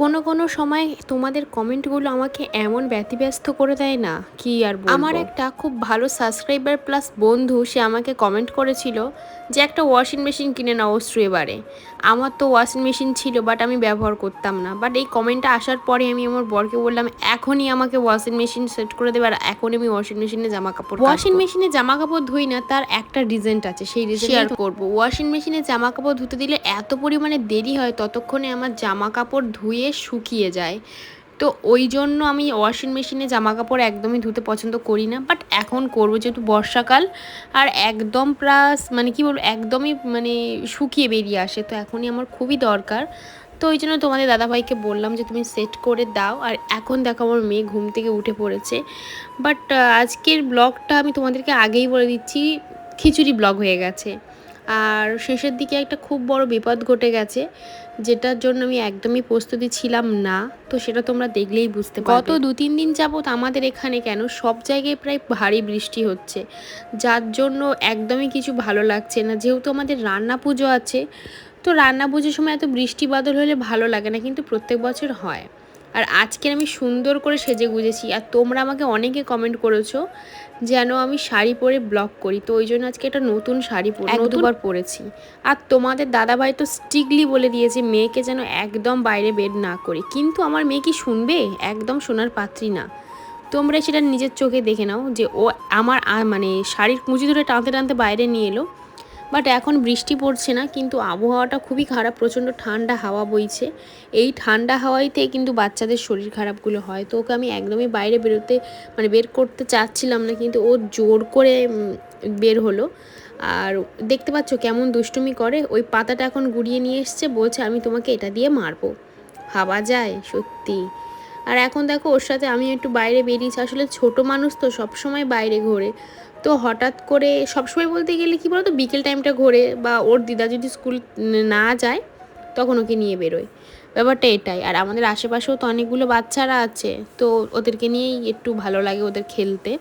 কোনো কোনো সময় তোমাদের কমেন্টগুলো আমাকে এমন ব্যতিব্যস্ত করে দেয় না কি আর আমার একটা খুব ভালো সাবস্ক্রাইবার প্লাস বন্ধু সে আমাকে কমেন্ট করেছিল যে একটা ওয়াশিং মেশিন কিনে নাও অস্ত্র এবারে। আমার তো ওয়াশিং মেশিন ছিল বাট আমি ব্যবহার করতাম না। বাট এই কমেন্টটা আসার পরে আমি আমার বরকে বললাম এখনই আমাকে ওয়াশিং মেশিন সেট করে দেবে আর এখন আমি ওয়াশিং মেশিনে জামা কাপড় ওয়াশিং মেশিনে জামা কাপড় ধুই না তার একটা রিজেন্ট আছে সেই রিজেন্ট শেয়ার করব। ওয়াশিং মেশিনে জামা কাপড় ধুতে দিলে এত পরিমাণে দেরি হয় ততক্ষণে আমার জামা কাপড় ধুয়ে শুকিয়ে যায়। তো ওই জন্য আমি ওয়াশিং মেশিনে জামা কাপড় একদমই ধুতে পছন্দ করি না। বাট এখন করব যেহেতু বর্ষাকাল, আর একদম প্লাস মানে কি বলব, একদমই মানে শুকিয়ে বেরিয়ে আসে, তো এখনই আমার খুবই দরকার। তো ওই জন্য তোমাদের দাদাভাইকে বললাম যে, তুমি সেট করে দাও। আর এখন দেখো আমার মেয়ে ঘুম থেকে উঠে পড়েছে। বাট আজকের ব্লগটা আমি তোমাদেরকে আগেই বলে দিচ্ছি, খিচুড়ি ব্লগ হয়ে গেছে। আর শেষের দিকে একটা খুব বড় বিপদ ঘটে গেছে, যেটার জন্য আমি একদমই প্রস্তুতি ছিলাম না। তো সেটা তোমরা দেখলেই বুঝতে পারবে। গত দু তিন দিন যাবত আমাদের এখানে কেন সব জায়গায় প্রায় ভারী বৃষ্টি হচ্ছে, যার জন্য একদমই কিছু ভালো লাগছে না। যেহেতু আমাদের রান্না পুজো আছে, তো রান্না পুজোর সময় এত বৃষ্টি বাদল হলে ভালো লাগে না, কিন্তু প্রত্যেক বছর হয়। আর আজকে আমি সুন্দর করে সেজে গুজেছি। আর তোমরা আমাকে অনেকে কমেন্ট করেছ যেন আমি শাড়ি পরে ব্লগ করি। তো ওই জন্য আজকে একটা নতুন শাড়ি পরে এক দুবার পরেছি। আর তোমাদের দাদাভাই তো স্ট্রিকলি বলে দিয়েছে মেয়েকে যেন একদম বাইরে বের না করি। কিন্তু আমার মেয়ে কি শুনবে? একদম শোনার পাত্রী না। তোমরা সেটা নিজের চোখে দেখে নাও যে ও আমার মানে শাড়ির কুঁচি ধরে টানতে টানতে বাইরে নিয়ে এলো। বাট এখন বৃষ্টি পড়ছে না, কিন্তু আবহাওয়াটা খুবই খারাপ, প্রচণ্ড ঠান্ডা হাওয়া বইছে। এই ঠান্ডা হাওয়াইতে কিন্তু বাচ্চাদের শরীর খারাপগুলো হয়। তো ওকে আমি একদমই বাইরে বেরোতে মানে বের করতে চাচ্ছিলাম না, কিন্তু ও জোর করে বের হলো। আর দেখতে পাচ্ছ কেমন দুষ্টুমি করে। ওই পাতাটা এখন গুড়িয়ে নিয়ে এসছে, বলছে আমি তোমাকে এটা দিয়ে মারবো। ভাবা যায়, সত্যি। আর এখন দেখো ওর সাথে আমি একটু বাইরে বেরিয়েছি। আসলে ছোট মানুষ তো সবসময় বাইরে ঘোরে। তো হঠাৎ করে সবসময় বলতে গেলে কি বলতো, বিকেল টাইমটা ঘোরে বা ওর দিদা যদি স্কুল না যায়, তখন ওকে নিয়ে বেরোয়। ব্যাপারটা এটাই। আর আমাদের আশেপাশেও তো অনেকগুলো বাচ্চারা আছে, তো ওদেরকে নিয়েই একটু ভালো লাগে ওদের খেলতে।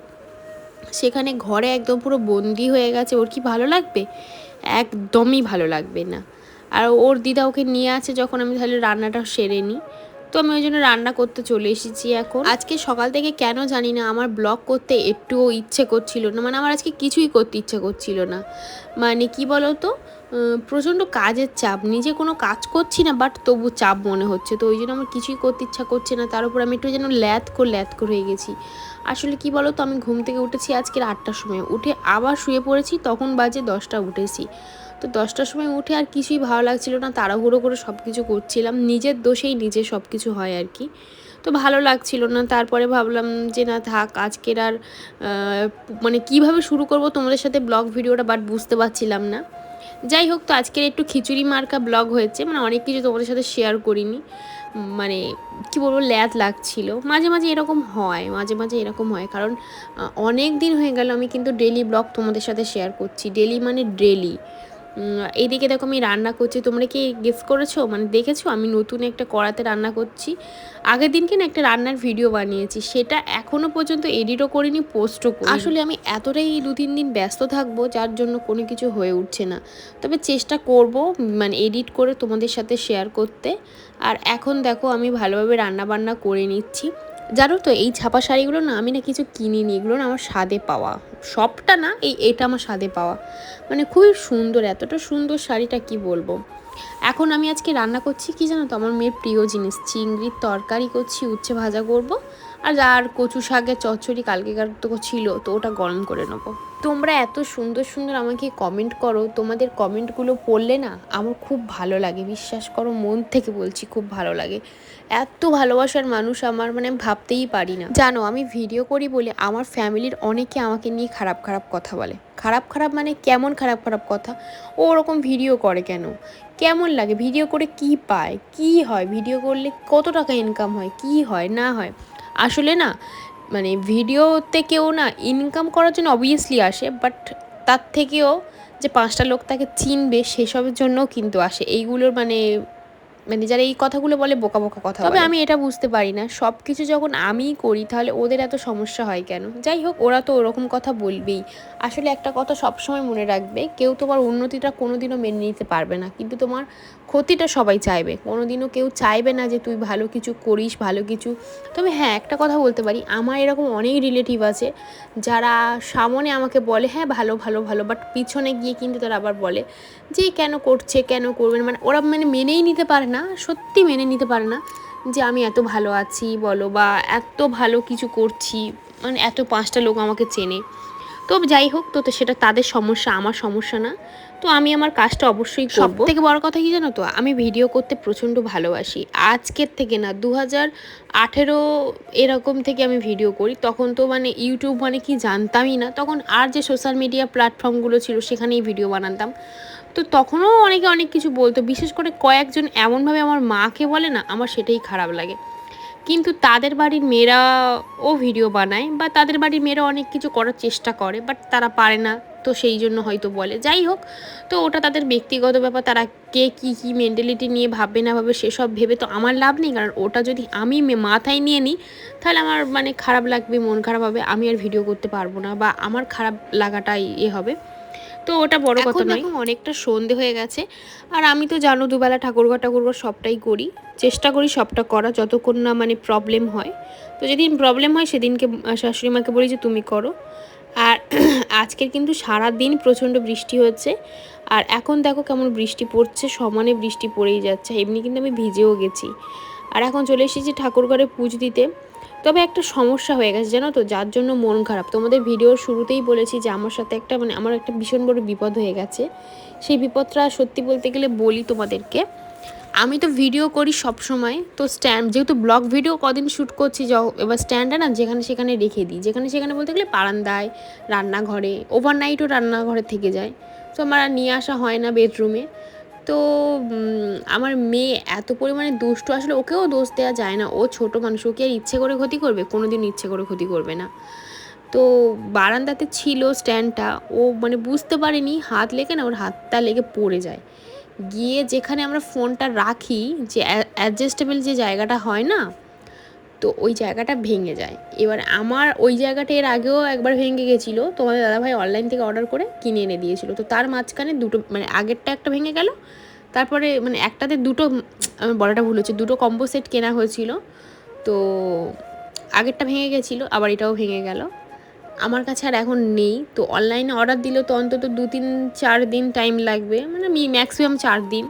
সেখানে ঘরে একদম পুরো বন্দি হয়ে গেছে। ওর কি ভালো লাগবে? একদমই ভালো লাগবে না। আর ওর দিদা ওকে নিয়ে আছে যখন আমি তাহলে রান্নাটা সেরে নিই। তো আমি ওই জন্য রান্না করতে চলে এসেছি এখন। আজকে সকাল থেকে কেন জানি না আমার ব্লগ করতে একটুও ইচ্ছে করছিল না মানে আমার আজকে কিছুই করতে ইচ্ছে করছিল না। মানে কি বলো তো প্রচণ্ড কাজের চাপ, নিজে কোনো কাজ করছি না বাট তবু চাপ মনে হচ্ছে। তো ওই জন্য আমার কিছুই করতে ইচ্ছা করছে না, তার উপর আমি একটু যেন ল্যাথ করে ল্যাথ করে হয়ে গেছি। আসলে কি বলো তো আমি ঘুম থেকে উঠেছি আজকের আটটার সময়, উঠে আবার শুয়ে পড়েছি, তখন বাজে দশটা উঠেছি। তো দশটার সময় উঠে আর কিছুই ভালো লাগছিল না, তাড়াহুড়ো করে সব কিছু করছিলাম। নিজের দোষেই নিজে সব কিছু হয় আর কি। তো ভালো লাগছিল না, তারপরে ভাবলাম যে না থাক, আজকের আর মানে কীভাবে শুরু করব তোমাদের সাথে ব্লগ ভিডিওটা বাট বুঝতে পারছিলাম না। যাই হোক, তো আজকের একটু খিচুড়ি মার্কা ব্লগ হয়েছে মানে অনেক কিছু তোমাদের সাথে শেয়ার করিনি। মানে কি বলব, ল্যাদ লাগছিল। মাঝে মাঝে এরকম হয়, মাঝে মাঝে এরকম হয়। কারণ অনেক দিন হয়ে গেল আমি কিন্তু ডেলি ব্লগ তোমাদের সাথে শেয়ার করছি। ডেলি মানে ডেলি এইদিকে দেখো আমি রান্না করছি। তোমরা কি গেস করেছ? মানে দেখেছ? আমি নতুন একটা কড়াতে রান্না করছি। আগের দিনকে না একটা রান্নার ভিডিও বানিয়েছি। সেটা এখনও পর্যন্ত এডিটও করিনি পোস্টও করি আসলে আমি এতটাই দু তিন দিন ব্যস্ত থাকব, যার জন্য কোনো কিছু হয়ে উঠছে না। তবে চেষ্টা করব মানে এডিট করে তোমাদের সাথে শেয়ার করতে। আর এখন দেখো, আমি ভালোভাবে রান্না বান্না করে নিচ্ছি। জানো তো, এই ছাপা শাড়িগুলো না আমি না কিছু কিনিনি। এগুলো না আমার স্বাদে পাওয়া। সবটা না এই, এটা আমার স্বাদে পাওয়া। মানে খুবই সুন্দর, এতটা সুন্দর শাড়িটা কি বলব? এখন আমি আজকে রান্না করছি কি জানো তো, আমার মেয়ের প্রিয় জিনিস। চিংড়ির তরকারি করছি, উচ্ছে ভাজা করব। আর আর কচু শাকের চচ্চড়ি কালকেকার তো ছিল, তো ওটা গরম করে নেব। তোমরা এত সুন্দর সুন্দর আমাকে কমেন্ট করো, তোমাদের কমেন্টগুলো পড়লে না আমার খুব ভালো লাগে। বিশ্বাস করো, মন থেকে বলছি খুব ভালো লাগে। এত ভালোবাসার মানুষ আমার মানে ভাবতেই পারি না। জানো, আমি ভিডিও করি বলে আমার ফ্যামিলির অনেকে আমাকে নিয়ে খারাপ খারাপ কথা বলে। খারাপ খারাপ মানে কেমন খারাপ খারাপ কথা? ও ওরকম ভিডিও করে কেন? কেমন লাগে? ভিডিও করে কি পায়? কি হয়? ভিডিও করলে কত টাকা ইনকাম হয়? কি হয়? না হয়? আসলে না মানে ভিডিওতে কেউ না ইনকাম করার জন্য অবভিয়াসলি আসে বাট তার থেকেও যে পাঁচটা লোক তাকে চিনবে সেসবের জন্যও কিন্তু আসে। এইগুলোর মানে মানে যারা এই কথাগুলো বলে বোকা বোকা কথা তবে আমি এটা বুঝতে পারি না। সব কিছু যখন আমিই করি তাহলে ওদের এত সমস্যা হয় কেন? যাই হোক ওরা তো ওরকম কথা বলবেই। আসলে একটা কথা সবসময় মনে রাখবে কেউ তোমার উন্নতিটা কোনোদিনও মেনে নিতে পারবে না। কিন্তু তোমার ক্ষতিটা সবাই চাইবে। কোনো দিনও কেউ চাইবে না যে তুই ভালো কিছু করিস, ভালো কিছু। তবে হ্যাঁ একটা কথা বলতে পারি, আমার এরকম অনেক রিলেটিভ আছে যারা সামনে আমাকে বলে হ্যাঁ ভালো ভালো ভালো। বাট পিছনে গিয়ে কিন্তু তারা আবার বলে যে, কেন করছে, কেন করবেন মানে ওরা মানে মেনেই নিতে পারে না, সত্যি মেনে নিতে পারে না যে, আমি এত ভালো আছি, বলো বা এত ভালো কিছু করছি। মানে এত পাঁচটা লোক আমাকে চেনে। তো যাই হোক তো তো সেটা তাদের সমস্যা আমার সমস্যা না। তো আমি আমার কাজটা অবশ্যই সব থেকে বড় কথা কি জানো তো? আমি ভিডিও করতে প্রচণ্ড ভালোবাসি। আজকের থেকে না দু হাজার আঠেরো এরকম থেকে আমি ভিডিও করি। তখন তো মানে ইউটিউব মানে কি জানতামই না। তখন আর যে সোশ্যাল মিডিয়া প্ল্যাটফর্মগুলো ছিল সেখানেই ভিডিও বানাতাম। তো তখনও অনেকে অনেক কিছু বলতো। বিশেষ করে কয়েকজন এমনভাবে আমার মাকে বলে না আমার সেটাই খারাপ লাগে। কিন্তু তাদের বাড়ির মেয়েরাও ভিডিও বানায় বা তাদের বাড়ির মেয়েরা অনেক কিছু করার চেষ্টা করে বাট তারা পারে না, তো সেই জন্য হয়তো বলে। যাই হোক, তো ওটা তাদের ব্যক্তিগত ব্যাপার, তারা কে কী কী মেন্টালিটি নিয়ে ভাববে, না ভাবে সেসব ভেবে তো আমার লাভ নেই, কারণ ওটা যদি আমি মাথায় নিয়ে নিই, তাহলে আমার মানে খারাপ লাগবে, মন খারাপ হবে, আমি আর ভিডিও করতে পারব না, বা আমার খারাপ লাগাটাই এ হবে। তো ওটা বড় কথা নয়। অনেকটা সন্ধে হয়ে গেছে। আর আমি তো জানো দুবেলা ঠাকুরঘর ঠাকুরঘর সবটাই করি। চেষ্টা করি সবটা করা যতক্ষণ না মানে প্রবলেম হয়। তো যেদিন প্রবলেম হয় সেদিনকে শাশুড়ি মাকে বলি যে তুমি করো। আর আজকের কিন্তু সারা দিন প্রচণ্ড বৃষ্টি হচ্ছে। আর এখন দেখো কেমন বৃষ্টি পড়ছে সমানে বৃষ্টি পড়েই যাচ্ছে। এমনি কিন্তু আমি ভিজেও গেছি। আর এখন চলে এসেছি ঠাকুর ঘরে পুজ দিতে। তবে একটা সমস্যা হয়ে গেছে, জানো তো? যার জন্য মন খারাপ। তোমাদের ভিডিওর শুরুতেই বলেছি যে আমার সাথে একটা মানে আমার একটা ভীষণ বড় বিপদ হয়ে গেছে। সেই বিপদটা সত্যি বলতে গেলে বলি তোমাদেরকে। আমি তো ভিডিও করি সব সময় তো স্ট্যান্ড, যেহেতু ব্লগ ভিডিও কদিন শ্যুট করছি এবার স্ট্যান্ডে না যেখানে সেখানে রেখে দিই। যেখানে সেখানে বলতে গেলে বারান্দায়, রান্নাঘরে ওভারনাইটও রান্নাঘরে থেকে যায়। তো আমার আর নিয়ে আসা হয় না বেডরুমে তো আমার মেয়ে এত পরিমাণে দুষ্ট, আসলে ওকেও দোষ দেওয়া যায় না। ও ছোট মানুষ, ওকে আর ইচ্ছে করে ক্ষতি করবে কোনো দিন ইচ্ছে করে ক্ষতি করবে না। তো বারান্দাতে ছিল স্ট্যান্ডটা, ও মানে বুঝতে পারেনি, হাত লেগে না, ওর হাতটা লেগে পড়ে যায়। গিয়ে যেখানে আমরা ফোনটা রাখি, যে অ্যাডজাস্টেবল যে জায়গাটা হয় না তো ওই জায়গাটা ভেঙে যায়। এবার আমার ওই জায়গাটা এর আগেও একবার ভেঙে গেছিল। তোমাদের দাদাভাই অনলাইন থেকে অর্ডার করে কিনে এনে দিয়েছিল। তো তার মাঝখানে দুটো মানে আগেরটা একটা ভেঙে গেল, তারপরে মানে একটাতে দুটো বলাটা ভুল হচ্ছে, দুটো কম্বো সেট কেনা হয়েছিল। তো আগেরটা ভেঙে গেছিল, আবার এটাও ভেঙে গেল। আমার কাছে আর এখন নেই। তো অনলাইনে অর্ডার দিলেও তো অন্তত দু তিন, চার দিন টাইম লাগবে। মানে ম্যাক্সিমাম চার দিন।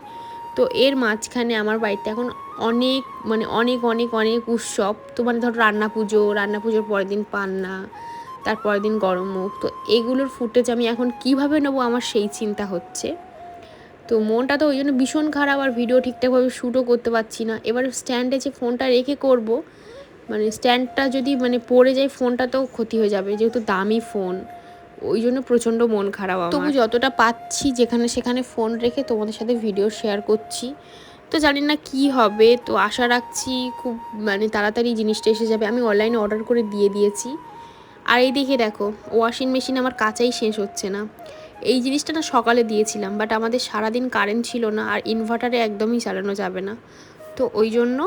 তো এর মাঝখানে আমার বাড়িতে এখন অনেক মানে অনেক অনেক অনেক উৎসব। তো মানে ধরো রান্না পুজো রান্না পুজোর পরের দিন পান্না তারপরের দিন গরম মুখ। তো এগুলোর ফুটেজ আমি এখন কীভাবে নেব আমার সেই চিন্তা হচ্ছে। তো মনটা তো ওই জন্য ভীষণ খারাপ আর ভিডিও ঠিকঠাকভাবে শ্যুটও করতে পারছি না। এবার স্ট্যান্ডে যে ফোনটা রেখে করব মানে স্ট্যান্ডটা যদি মানে পড়ে যায় ফোনটা তো ক্ষতি হয়ে যাবে যেহেতু দামি ফোন ওই জন্য প্রচণ্ড মন খারাপ তবু যতটা পাচ্ছি যেখানে সেখানে ফোন রেখে তোমাদের সাথে ভিডিও শেয়ার করছি। তো জানি না কি হবে। তো আশা রাখছি খুব মানে তাড়াতাড়ি জিনিসটা এসে যাবে। আমি অনলাইনে অর্ডার করে দিয়ে দিয়েছি। আর এই দিকে দেখো ওয়াশিং মেশিন আমার কাচাই শেষ হচ্ছে না। এই জিনিসটা না সকালে দিয়েছিলাম বাট আমাদের সারাদিন কারেন্ট ছিল না আর ইনভার্টারে একদমই চালানো যাবে না। তো ওই জন্য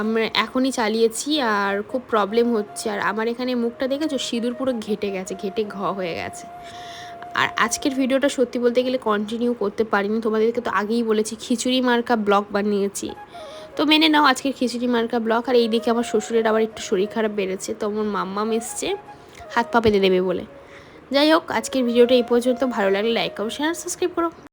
আমরা এখনই চালিয়েছি আর খুব প্রবলেম হচ্ছে। আর আমার এখানে মুখটা দেখেছ? সিঁদুর পুরো ঘেটে গেছে, ঘেটে ঘ হয়ে গেছে। আর আজকের ভিডিওটা সত্যি বলতে গেলে কন্টিনিউ করতে পারিনি। তোমাদেরকে তো আগেই বলেছি, খিচুড়ি মার্কা ব্লগ বানিয়েছি। তো মেনে নাও, আজকের খিচুড়ি মার্কা ব্লগ। আর এই দিকে আমার শ্বশুরের আবার একটু শরীর খারাপ বেড়েছে, তো আমার মাম্মা এসছে, হাত পা পেতে দেবে বলে। যাই হোক, আজকের ভিডিওটা এই পর্যন্ত। ভালো লাগলে লাইক করো শেয়ার সাবস্ক্রাইব করো।